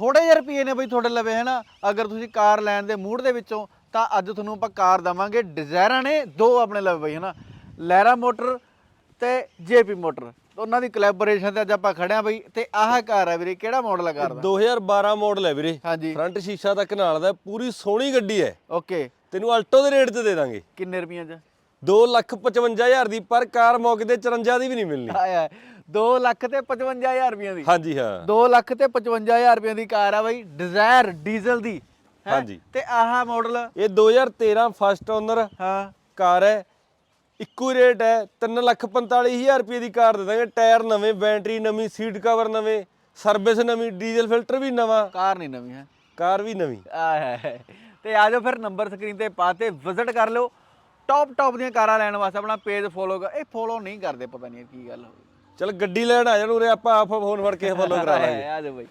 ਥੋੜੇ ਜਿਹੇ ਰੁਪਏ ਨੇ ਬਈ ਤੁਹਾਡੇ ਲਵੇ ਹੈ ਨਾ ਅਗਰ ਤੁਸੀਂ ਕਾਰ ਲੈਣ ਦੇ ਮੂਡ ਦੇ ਵਿੱਚੋਂ ਤਾਂ ਅੱਜ ਤੁਹਾਨੂੰ ਆਪਾਂ ਕਾਰ ਦਵਾਂਗੇ। ਡਿਜ਼ਾਇਰਾਂ ਨੇ ਦੋ ਆਪਣੇ ਲਵੇ ਬਈ ਹੈ ਨਾ ਲਹਿਰਾ ਮੋਟਰ ਤੇ ਜੇਪੀ ਮੋਟਰ। ਉਹਨਾਂ ਦੀ ਕੋਲੈਬੋਰੇਸ਼ਨ ਤੇ ਅੱਜ ਆਪਾਂ ਖੜੇ ਆ ਬਈ ਤੇ ਆਹ ਕਾਰ ਹੈ ਵੀਰੇ ਕਿਹੜਾ ਮਾਡਲ ਹੈ ਕਾਰ ਦਾ? 2012 ਮਾਡਲ ਹੈ ਵੀਰੇ। ਹਾਂਜੀ। ਫਰੰਟ ਸ਼ੀਸ਼ਾ ਤੱਕ ਨਾਲ ਦਾ ਪੂਰੀ ਸੋਹਣੀ ਗੱਡੀ ਹੈ। ਓਕੇ। ਤੈਨੂੰ ਅਲਟੋ ਦੇ ਰੇਟ ਤੇ ਦੇ ਦਾਂਗੇ। ਕਿੰਨੇ ਰੁਪਈਆਂ ਚ? 255000 ਦੀ ਪਰ ਕਾਰ ਮੌਕੇ ਤੇ 54 ਦੀ ਵੀ ਨਹੀਂ ਮਿਲਣੀ। ਆਇਆ 2 ਲੱਖ ਤੇ 55000 ਰੁਪਈਆਂ ਦੀ। ਹਾਂਜੀ ਹਾਂ। 2 ਲੱਖ ਤੇ 55000 ਰੁਪਈਆਂ ਦੀ ਕਾਰ ਆ ਬਈ ਡਿਜ਼ਾਇਰ ਡੀਜ਼ਲ ਦੀ। ਹੈਂ? ਹਾਂਜੀ। ਤੇ ਆਹ ਮਾਡਲ ਇਹ 2013 ਫਸਟ ਓਨਰ ਹਾਂ। ਕਾਰ ਹੈ। ਇੱਕੋ ਹੀ ਰੇਟ ਹੈ। 345000 ਰੁਪਏ ਦੀ ਕਾਰ ਦੇ ਦਾਂਗੇ। ਟਾਇਰ ਨਵੇਂ ਬੈਟਰੀ ਨਵੀਂ ਸੀਟ ਕਵਰ ਨਵੇਂ ਸਰਵਿਸ ਨਵੀਂ ਡੀਜ਼ਲ ਫਿਲਟਰ ਵੀ ਨਵਾਂ। ਕਾਰ ਨਹੀਂ ਨਵੀਂ ਹੈ? ਕਾਰ ਵੀ ਨਵੀਂ। ਆਹ ਤੇ ਆ ਜਾਓ ਫਿਰ ਨੰਬਰ ਸਕਰੀਨ ਤੇ ਪਾਤੇ ਵਿਜ਼ਿਟ ਕਰ ਲਿਓ। ਟੌਪ ਟੌਪ ਦੀਆਂ ਕਾਰਾਂ ਲੈਣ ਵਾਸਤੇ ਆਪਣਾ ਪੇਜ ਫੋਲੋ ਕਰ ਇਹ ਫੋਲੋ ਨਹੀਂ ਕਰਦੇ ਪਤਾ ਨਹੀਂ ਕੀ ਗੱਲ ਹੋ ਗਈ। ਚਲ ਗੱਡੀ ਲੈਣ ਆ ਜਾਣ ਉਰੇ ਆਪਾਂ ਆਪ ਫੋਨ ਫੜ ਕੇ ਫੋਲੋ ਕਰਾ ਲਾਂਗੇ ਆ ਜਾਓ ਬਈ।